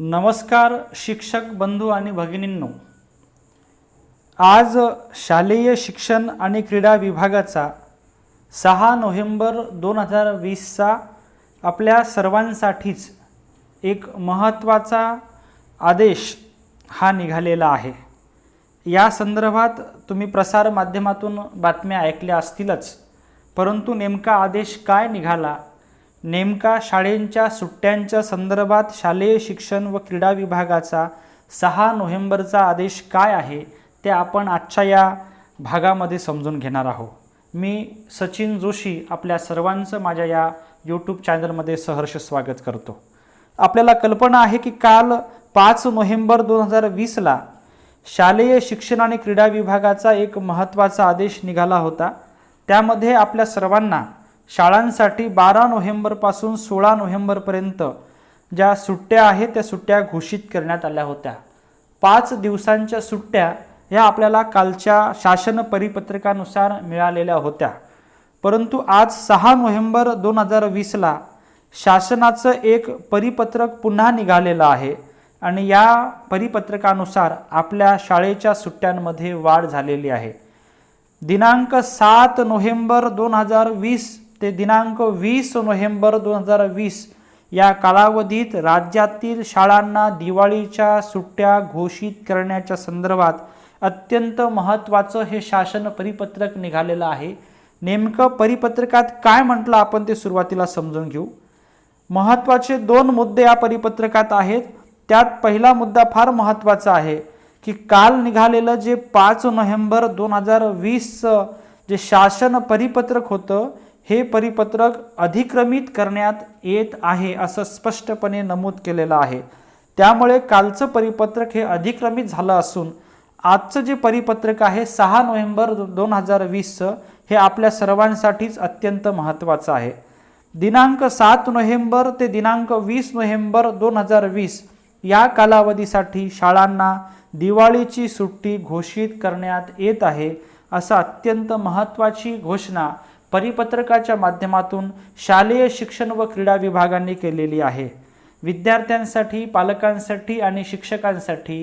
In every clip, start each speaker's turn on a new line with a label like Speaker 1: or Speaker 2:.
Speaker 1: नमस्कार शिक्षक बंधू आणि भगिनींनो. आज शालेय शिक्षण आणि क्रीडा विभागाचा सहा नोव्हेंबर दोन हजार वीसचा आपल्या सर्वांसाठीच एक महत्त्वाचा आदेश हा निघालेला आहे. या संदर्भात तुम्ही प्रसार माध्यमातून बातम्या ऐकल्या असतीलच परंतु नेमका आदेश काय निघाला नेमका शाळेंच्या सुट्ट्यांच्या संदर्भात शालेय शिक्षण व क्रीडा विभागाचा सहा नोव्हेंबरचा आदेश काय आहे ते आपण आजच्या या भागामध्ये समजून घेणार आहोत. मी सचिन जोशी आपल्या सर्वांचं माझ्या या यूट्यूब चॅनलमध्ये सहर्ष स्वागत करतो. आपल्याला कल्पना आहे की काल पाच नोव्हेंबर दोन हजार वीसला शालेय शिक्षण आणि क्रीडा विभागाचा एक महत्त्वाचा आदेश निघाला होता. त्यामध्ये आपल्या सर्वांना शाळांसाठी बारा नोव्हेंबरपासून सोळा नोव्हेंबरपर्यंत ज्या सुट्ट्या आहेत त्या सुट्ट्या घोषित करण्यात आल्या होत्या. पाच दिवसांच्या सुट्ट्या ह्या आपल्याला कालच्या शासन परिपत्रकानुसार मिळालेल्या होत्या. परंतु आज सहा नोव्हेंबर दोन हजार वीसला शासनाचं एक परिपत्रक पुन्हा निघालेलं आहे आणि या परिपत्रकानुसार आपल्या शाळेच्या सुट्ट्यांमध्ये वाढ झालेली आहे. दिनांक सात नोव्हेंबर दोन हजार वीस ते दिनांक वीस नोव्हेंबर दोन हजार वीस या कालावधीत राज्यातील शाळांना दिवाळीच्या सुट्ट्या घोषित करण्याच्या संदर्भात अत्यंत महत्त्वाचं हे शासन परिपत्रक निघालेलं आहे. नेमकं परिपत्रकात काय म्हटलं आपण ते सुरुवातीला समजून घेऊ. महत्त्वाचे दोन मुद्दे या परिपत्रकात आहेत. त्यात पहिला मुद्दा फार महत्त्वाचा आहे की काल निघालेलं जे पाच नोव्हेंबर दोन हजार वीसचं जे शासन परिपत्रक होतं हे परिपत्रक अधिक्रमित करण्यात येत आहे असं स्पष्टपणे नमूद केलेलं आहे. त्यामुळे कालचं परिपत्रक हे अधिक्रमित झालं असून आजचं जे परिपत्रक आहे सहा नोव्हेंबर दोन हजार वीसचं हे आपल्या सर्वांसाठीच अत्यंत महत्त्वाचं आहे. दिनांक सात नोव्हेंबर ते दिनांक वीस नोव्हेंबर दोन हजार वीस या कालावधीसाठी शाळांना दिवाळीची सुट्टी घोषित करण्यात येत आहे. असं अत्यंत महत्त्वाची घोषणा परिपत्रकाच्या माध्यमातून शालेय शिक्षण व क्रीडा विभागांनी केलेली आहे. विद्यार्थ्यांसाठी पालकांसाठी आणि शिक्षकांसाठी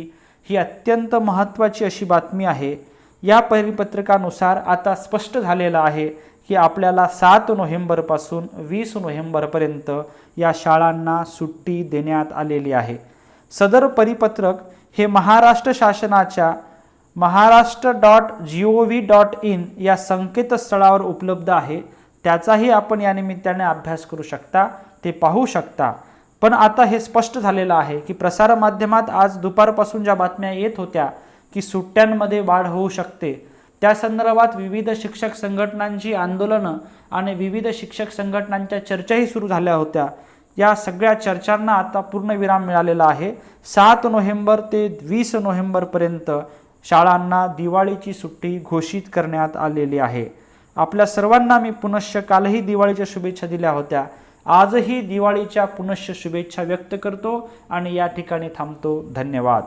Speaker 1: ही अत्यंत महत्त्वाची अशी बातमी आहे. या परिपत्रकानुसार आता स्पष्ट झालेलं आहे की आपल्याला सात नोव्हेंबरपासून वीस नोव्हेंबरपर्यंत या शाळांना सुट्टी देण्यात आलेली आहे. सदर परिपत्रक हे महाराष्ट्र शासनाच्या Maharashtra dot G O V dot in या संकेतस्थळावर उपलब्ध आहे. त्याचाही आपण या निमित्ताने अभ्यास करू शकता ते पाहू शकता. पण आता हे स्पष्ट झालेलं आहे की प्रसारमाध्यमात आज दुपारपासून ज्या बातम्या येत होत्या की सुट्ट्यांमध्ये वाढ होऊ शकते त्या संदर्भात विविध शिक्षक संघटनांची आंदोलनं आणि विविध शिक्षक संघटनांच्या चर्चाही सुरू झाल्या होत्या. या सगळ्या चर्चांना आता पूर्णविराम मिळालेला आहे. सात नोव्हेंबर ते वीस नोव्हेंबरपर्यंत शाळांना दिवाळीची सुट्टी घोषित करण्यात आलेली आहे. आपल्या सर्वांना मी पुनश्च कालही दिवाळीच्या शुभेच्छा दिल्या होत्या. आजही दिवाळीच्या पुनश्च शुभेच्छा व्यक्त करतो आणि या ठिकाणी थांबतो. धन्यवाद.